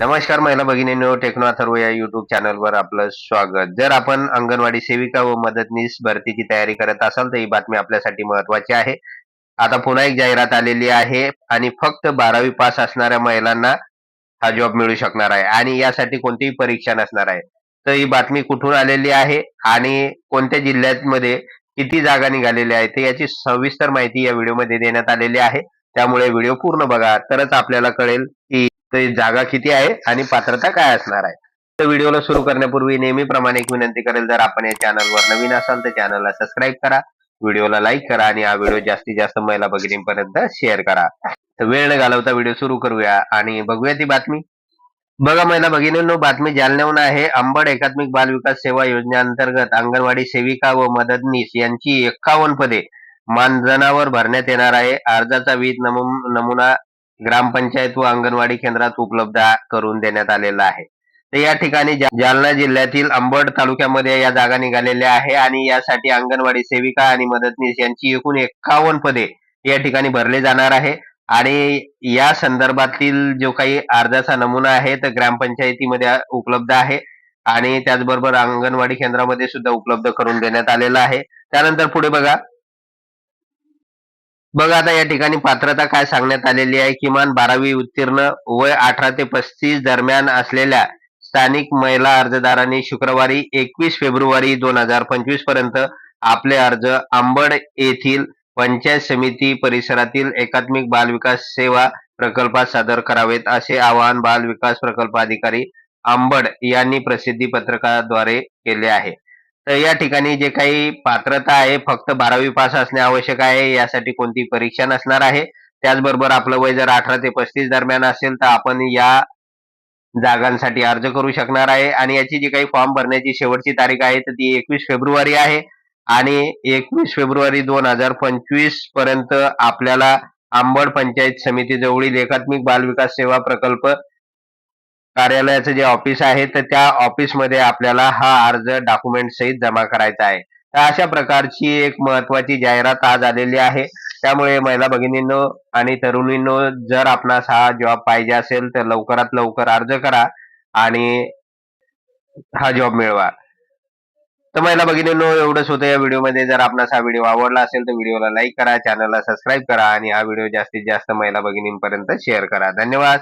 नमस्कार महिला भगिनींनो टेक्नो अथर्व या युट्यूब चॅनलवर आपलं स्वागत. जर आपण अंगणवाडी सेविका व मदतनीस भरतीची तयारी करत असाल तर ही बातमी आपल्यासाठी महत्वाची आहे. आता पुन्हा एक जाहिरात आलेली आहे आणि फक्त बारावी पास असणाऱ्या महिलांना हा जॉब मिळू शकणार आहे आणि यासाठी कोणतीही परीक्षा नसणार आहे. तर ही बातमी कुठून आलेली आहे आणि कोणत्या जिल्ह्यामध्ये किती जागा निघालेल्या आहेत तर याची सविस्तर माहिती या व्हिडिओमध्ये देण्यात आलेली आहे. त्यामुळे व्हिडिओ पूर्ण बघा. तरच आपल्याला कळेल की ते जागा किती आहे आणि पात्रता काय असणार आहे? तर व्हिडिओला सुरू करण्यापूर्वी नेहमीप्रमाणे एक विनंती करेल जर आपण या चॅनलवर नवीन असाल तर चॅनलला सबस्क्राईब करा व्हिडिओला लाईक करा आणि हा व्हिडिओ जास्तीत जास्त महिला भगिनींपर्यंत शेअर करा. तर वेळ न घालवता व्हिडिओ सुरू करूया आणि बघूया ती बातमी. बघा महिला भगिनींनो बातमी जालन्याहून आहे. अंबड एकात्मिक बाल विकास सेवा योजनेअंतर्गत अंगणवाडी सेविका व मदतनीस यांची एक्कावन्न पदे मानधनावर भरण्यात येणार आहे. अर्जाचा वीज नमुना ग्रामपंचायत व अंगणवाडी केंद्रात उपलब्ध करून देण्यात आलेला आहे. तर या ठिकाणी जालना जिल्ह्यातील अंबड तालुक्यामध्ये या जागा निघालेल्या आहे आणि यासाठी अंगणवाडी सेविका आणि मदतनीस यांची एकूण एक्कावन्न पदे या ठिकाणी भरले जाणार आहे. आणि या संदर्भातील जो काही अर्जाचा नमुना आहे तर ग्रामपंचायतीमध्ये उपलब्ध आहे आणि त्याचबरोबर अंगणवाडी केंद्रामध्ये सुद्धा उपलब्ध करून देण्यात आलेला आहे. त्यानंतर पुढे बघा बघा आता या ठिकाणी पात्रता काय सांगण्यात आलेली आहे. किमान बारावी उत्तीर्ण वय अठरा ते पस्तीस दरम्यान असलेल्या स्थानिक महिला अर्जदारांनी शुक्रवारी एकवीस फेब्रुवारी दोन हजार पंचवीसपर्यंत आपले अर्ज आंबड येथील पंचायत समिती परिसरातील एकात्मिक बाल विकास सेवा प्रकल्पात सादर करावेत असे आवाहन बाल विकास प्रकल्प अधिकारी आंबड यांनी प्रसिद्धी पत्रकाद्वारे केले आहे. तर या ठिकाणी जे काही पात्रता आहे फक्त बारावी पास असणे आवश्यक आहे यासाठी कोणती परीक्षा नसणार आहे. त्याचबरोबर आपलं वय जर अठरा ते पस्तीस दरम्यान असेल तर आपण या जागांसाठी अर्ज करू शकणार आहे. आणि याची जी काही फॉर्म भरण्याची शेवटची तारीख आहे तर ती एकवीस फेब्रुवारी आहे. आणि एकवीस फेब्रुवारी दोन हजार पंचवीसपर्यंत आपल्याला आंबड पंचायत समिती जवळील एकात्मिक बाल विकास सेवा प्रकल्प कार्यालयाचं जे ऑफिस आहे तर त्या ऑफिसमध्ये आपल्याला हा अर्ज डॉक्युमेंट सहित जमा करायचा आहे. तर अशा प्रकारची एक महत्वाची जाहिरात आज आलेली आहे. त्यामुळे महिला भगिनींनो आणि तरुणींनो जर आपणास हा जॉब पाहिजे असेल तर लवकरात लवकर अर्ज करा आणि हा जॉब मिळवा. तर महिला भगिनींनो एवढंच होतं. या व्हिडिओमध्ये जर आपणास हा व्हिडिओ आवडला असेल तर व्हिडिओला लाईक करा चॅनलला सबस्क्राईब करा आणि हा व्हिडिओ जास्तीत जास्त महिला भगिनींपर्यंत शेअर करा. धन्यवाद.